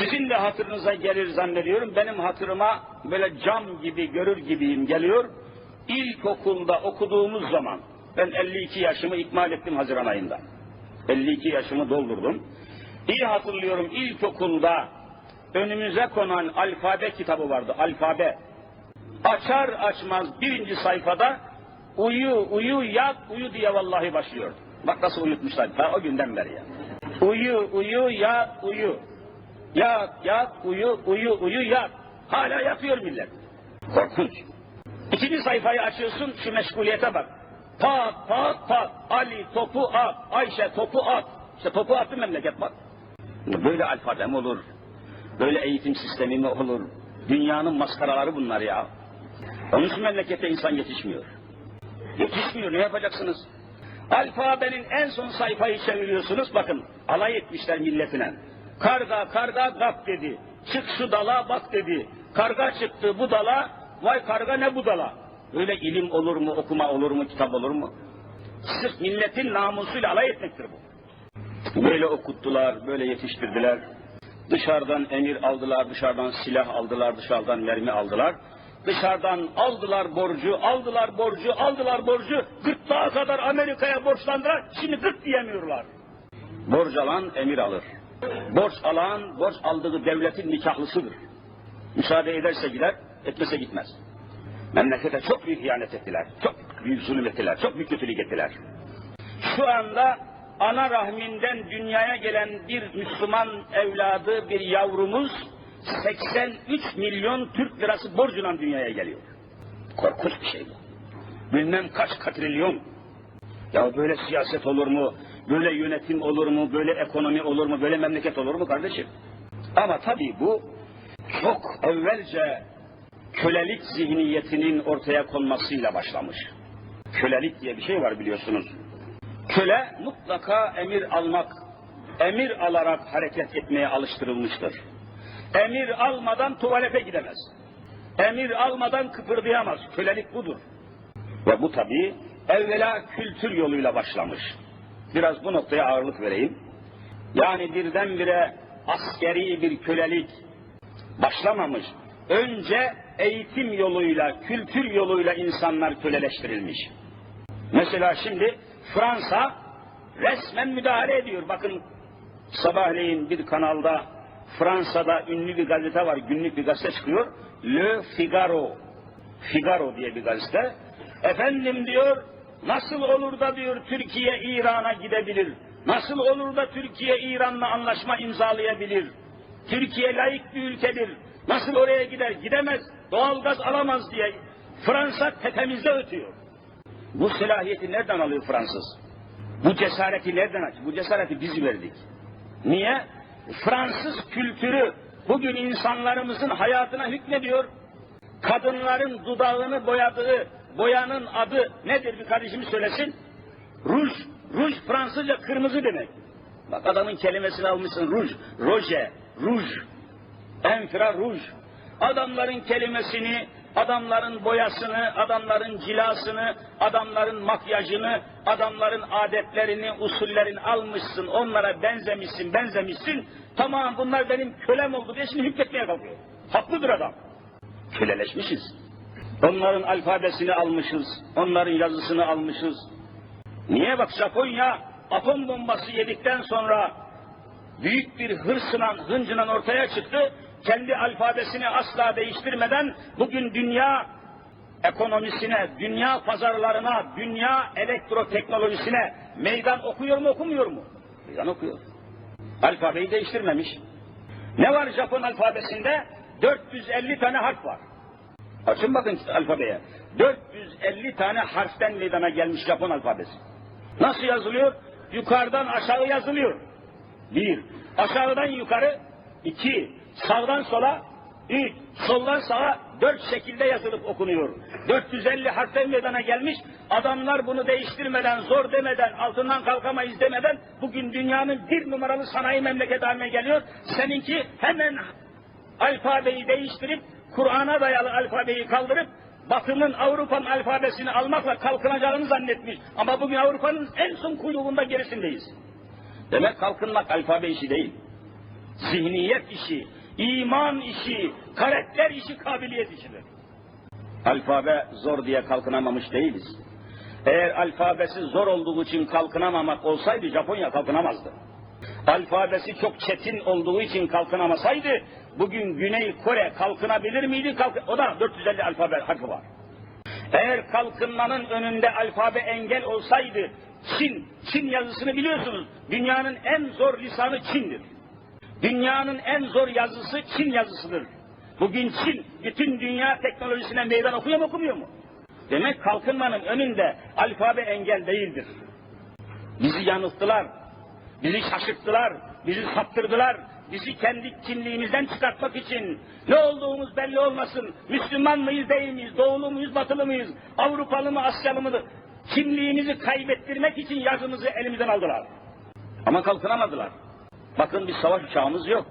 Sizin de hatırınıza gelir zannediyorum. Benim hatırıma böyle cam gibi görür gibiyim geliyor. İlkokulda okuduğumuz zaman ben 52 yaşımı ikmal ettim Haziran ayında. 52 yaşımı doldurdum. İyi hatırlıyorum ilkokulda önümüze konan alfabe kitabı vardı. Alfabe. Açar açmaz birinci sayfada uyu uyu yat uyu diye vallahi başlıyordu. Bak nasıl uyutmuşlar ta o günden beri ya. Uyu uyu yat uyu. Yat yat uyu uyu uyu yat. Hala yatıyor millet. Korkunç. İkinci sayfayı açıyorsun şu meşguliyete bak. Pat pat pat Ali topu at Ayşe topu at. İşte topu attı memleket bak. Böyle alfabe mi olur? Böyle eğitim sistemi mi olur? Dünyanın maskaraları bunlar ya. Onun için memlekette insan yetişmiyor. Yetişmiyor ne yapacaksınız? Alfabenin en son sayfayı çeviriyorsunuz bakın alay etmişler milletine. Karga karga gap dedi. Çık şu dala bak dedi. Karga çıktı bu dala vay karga ne bu dala. Böyle ilim olur mu okuma olur mu kitap olur mu? Sırf milletin namusuyla alay etmektir bu. Böyle okuttular, böyle yetiştirdiler. Dışarıdan emir aldılar, dışarıdan silah aldılar, dışarıdan mermi aldılar. Dışarıdan aldılar borcu, aldılar borcu, aldılar borcu. Gırtlağa kadar Amerika'ya borçlandılar, şimdi gırt diyemiyorlar. Borç alan emir alır. Borç alan, borç aldığı devletin nikahlısıdır. Müsaade ederse gider, etmese gitmez. Memlekete çok büyük ihanet ettiler, çok büyük zulüm ettiler, çok büyük kötülük ettiler. Şu anda ana rahminden dünyaya gelen bir Müslüman evladı, bir yavrumuz 83 milyon Türk lirası borcuyla dünyaya geliyor. Korkunç bir şey bu. Bilmem kaç katrilyon. Ya böyle siyaset olur mu? Böyle yönetim olur mu? Böyle ekonomi olur mu? Böyle memleket olur mu kardeşim? Ama tabii bu çok evvelce kölelik zihniyetinin ortaya konmasıyla başlamış. Kölelik diye bir şey var biliyorsunuz. Köle mutlaka emir almak, emir alarak hareket etmeye alıştırılmıştır. Emir almadan tuvalete gidemez. Emir almadan kıpırdayamaz. Kölelik budur. Ve bu tabi evvela kültür yoluyla başlamış. Biraz bu noktaya ağırlık vereyim. Yani birdenbire askeri bir kölelik başlamamış. Önce eğitim yoluyla, kültür yoluyla insanlar köleleştirilmiş. Mesela şimdi Fransa resmen müdahale ediyor. Bakın sabahleyin bir kanalda Fransa'da ünlü bir gazete var, günlük bir gazete çıkıyor. Le Figaro. Figaro diye bir gazete. Efendim diyor, nasıl olur da diyor Türkiye İran'a gidebilir? Nasıl olur da Türkiye İran'la anlaşma imzalayabilir? Türkiye layık bir ülkedir. Nasıl oraya gider? Gidemez. Doğalgaz alamaz diye Fransa tepemizde ötüyor. Bu selahiyeti nereden alıyor Fransız? Bu cesareti nereden aç? Bu cesareti biz verdik. Niye? Fransız kültürü bugün insanlarımızın hayatına hükmediyor. Kadınların dudağını boyadığı boyanın adı nedir bir kardeşimiz söylesin? Ruj. Ruj Fransızca kırmızı demek. Bak adamın kelimesini almışsın ruj. Roje. Ruj. Enfra ruj. Adamların kelimesini, adamların boyasını, adamların cilasını, adamların makyajını, adamların adetlerini, usullerini almışsın, onlara benzemişsin, benzemişsin. Tamam bunlar benim kölem oldu diye şimdi hükmetmeye kalkıyor. Haklıdır adam. Köleleşmişiz. Onların alfabesini almışız, onların yazısını almışız. Niye bak Japonya atom bombası yedikten sonra büyük bir hırsla, hıncıyla ortaya çıktı. Kendi alfabesini asla değiştirmeden bugün dünya ekonomisine, dünya pazarlarına, dünya elektroteknolojisine meydan okuyor mu okumuyor mu? Meydan okuyor. Alfabeyi değiştirmemiş. Ne var Japon alfabesinde? 450 tane harf var. Açın bakın alfabeye. 450 tane harften meydana gelmiş Japon alfabesi. Nasıl yazılıyor? Yukarıdan aşağı yazılıyor. Bir. Aşağıdan yukarı. iki. Sağdan sola. Üç. Soldan sağa. Dört şekilde yazılıp okunuyor. 450 harften meydana gelmiş. Adamlar bunu değiştirmeden, zor demeden, altından kalkamayız demeden bugün dünyanın bir numaralı sanayi memleketi haline geliyor. Seninki hemen alfabeyi değiştirip Kur'an'a dayalı alfabeyi kaldırıp Batı'nın Avrupa'nın alfabesini almakla kalkınacağını zannetmiş. Ama bugün Avrupa'nın en son kuyruğunda gerisindeyiz. Demek kalkınmak alfabe işi değil. zihniyet işi, iman işi, karakter işi, kabiliyet işidir. Alfabe zor diye kalkınamamış değiliz. Eğer alfabesi zor olduğu için kalkınamamak olsaydı Japonya kalkınamazdı. Alfabesi çok çetin olduğu için kalkınamasaydı bugün Güney Kore kalkınabilir miydi? Kalk o da 450 alfabe harfi var. Eğer kalkınmanın önünde alfabe engel olsaydı Çin, Çin yazısını biliyorsunuz. Dünyanın en zor lisanı Çin'dir. Dünyanın en zor yazısı Çin yazısıdır. Bugün Çin bütün dünya teknolojisine meydan okuyor mu okumuyor mu? Demek kalkınmanın önünde alfabe engel değildir. Bizi yanılttılar, bizi şaşırttılar, bizi saptırdılar, bizi kendi kimliğimizden çıkartmak için ne olduğumuz belli olmasın, Müslüman mıyız değil miyiz, doğulu muyuz, batılı mıyız, Avrupalı mı, Asyalı mı, kimliğimizi kaybettirmek için yazımızı elimizden aldılar. Ama kalkınamadılar. Bakın bir savaş uçağımız yok.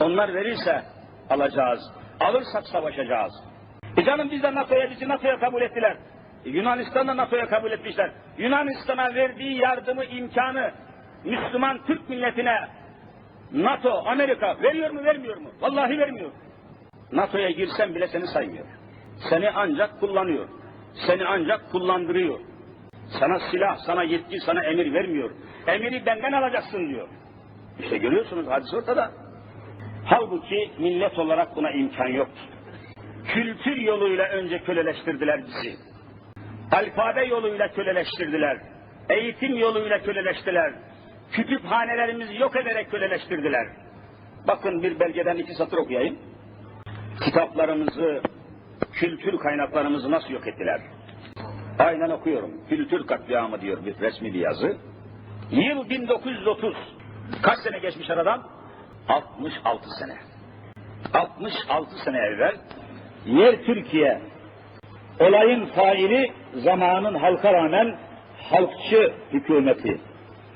Onlar verirse alacağız, alırsak savaşacağız. E canım biz de NATO'ya, bizi NATO'ya kabul ettiler. E Yunanistan da NATO'ya kabul etmişler. Yunanistan'a verdiği yardımı, imkanı Müslüman Türk milletine NATO, Amerika veriyor mu vermiyor mu? Vallahi vermiyor. NATO'ya girsen bile seni saymıyor. Seni ancak kullanıyor. Seni ancak kullandırıyor. Sana silah, sana yetki, sana emir vermiyor. Emiri benden alacaksın diyor. İşte görüyorsunuz hadis ortada. Halbuki millet olarak buna imkan yoktu. Kültür yoluyla önce köleleştirdiler bizi. Alfabe yoluyla köleleştirdiler. Eğitim yoluyla köleleştiler. Kütüphanelerimizi yok ederek köleleştirdiler. Bakın bir belgeden iki satır okuyayım. Kitaplarımızı, kültür kaynaklarımızı nasıl yok ettiler? Aynen okuyorum. Kültür katliamı diyor bir resmi bir yazı. Yıl 1930. Kaç sene geçmiş aradan? 66 sene. 66 sene evvel yer Türkiye olayın faili zamanın halka rağmen halkçı hükümeti.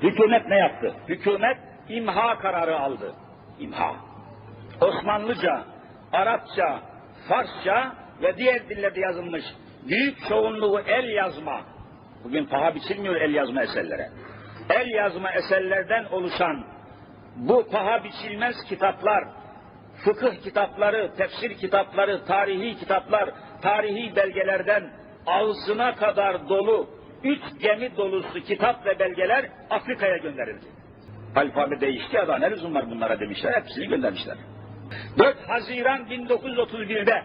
Hükümet ne yaptı? Hükümet imha kararı aldı. İmha. Osmanlıca, Arapça, Farsça ve diğer dillerde yazılmış büyük çoğunluğu el yazma. Bugün paha biçilmiyor el yazma eserlere. El yazma eserlerden oluşan bu paha biçilmez kitaplar, fıkıh kitapları, tefsir kitapları, tarihi kitaplar, tarihi belgelerden ağzına kadar dolu, üç gemi dolusu kitap ve belgeler Afrika'ya gönderildi. Alfabe değişti ya da ne lüzum var bunlara demişler, hepsini göndermişler. 4 Haziran 1931'de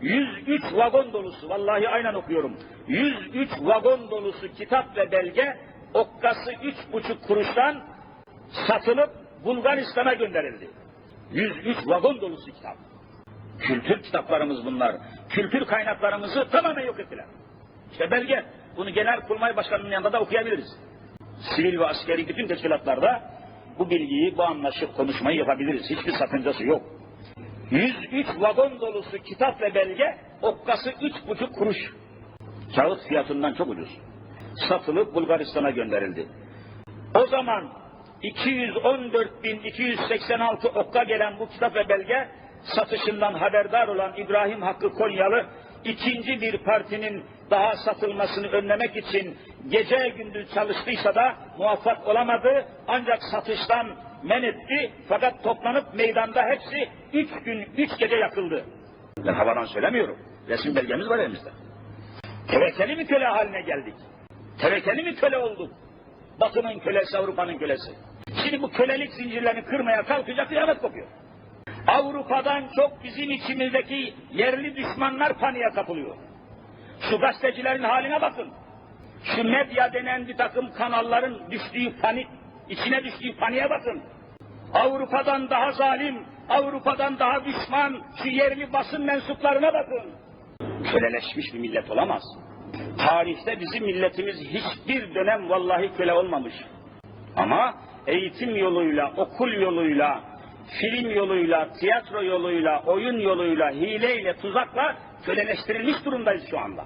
103 vagon dolusu, vallahi aynen okuyorum, 103 vagon dolusu kitap ve belge okkası 3,5 kuruştan satılıp Bulgaristan'a gönderildi. 103 vagon dolusu kitap. Kültür kitaplarımız bunlar. Kültür kaynaklarımızı tamamen yok ettiler. İşte belge. Bunu Genelkurmay Başkanı'nın yanında da okuyabiliriz. Sivil ve askeri bütün teşkilatlarda bu bilgiyi, bu anlaşıp konuşmayı yapabiliriz. Hiçbir sakıncası yok. 103 vagon dolusu kitap ve belge okkası 3,5 kuruş. Kağıt fiyatından çok ucuz. Satılıp Bulgaristan'a gönderildi. O zaman 214.286 okka gelen bu kitap ve belge satışından haberdar olan İbrahim Hakkı Konyalı ikinci bir partinin daha satılmasını önlemek için gece gündüz çalıştıysa da muvaffak olamadı ancak satıştan men etti fakat toplanıp meydanda hepsi üç gün üç gece yakıldı. Ben havadan söylemiyorum. Resim belgemiz var elimizde. Tevekkeli mi köle haline geldik? Tevekkeli mi köle olduk? Batının kölesi, Avrupa'nın kölesi. Şimdi bu kölelik zincirlerini kırmaya kalkacak kıyamet kopuyor. Avrupa'dan çok bizim içimizdeki yerli düşmanlar paniğe kapılıyor. Şu gazetecilerin haline bakın. Şu medya denen bir takım kanalların düştüğü panik, içine düştüğü paniğe bakın. Avrupa'dan daha zalim, Avrupa'dan daha düşman şu yerli basın mensuplarına bakın. Köleleşmiş bir millet olamaz. Tarihte bizim milletimiz hiçbir dönem vallahi köle olmamış. Ama eğitim yoluyla, okul yoluyla, film yoluyla, tiyatro yoluyla, oyun yoluyla, hileyle, tuzakla köleleştirilmiş durumdayız şu anda.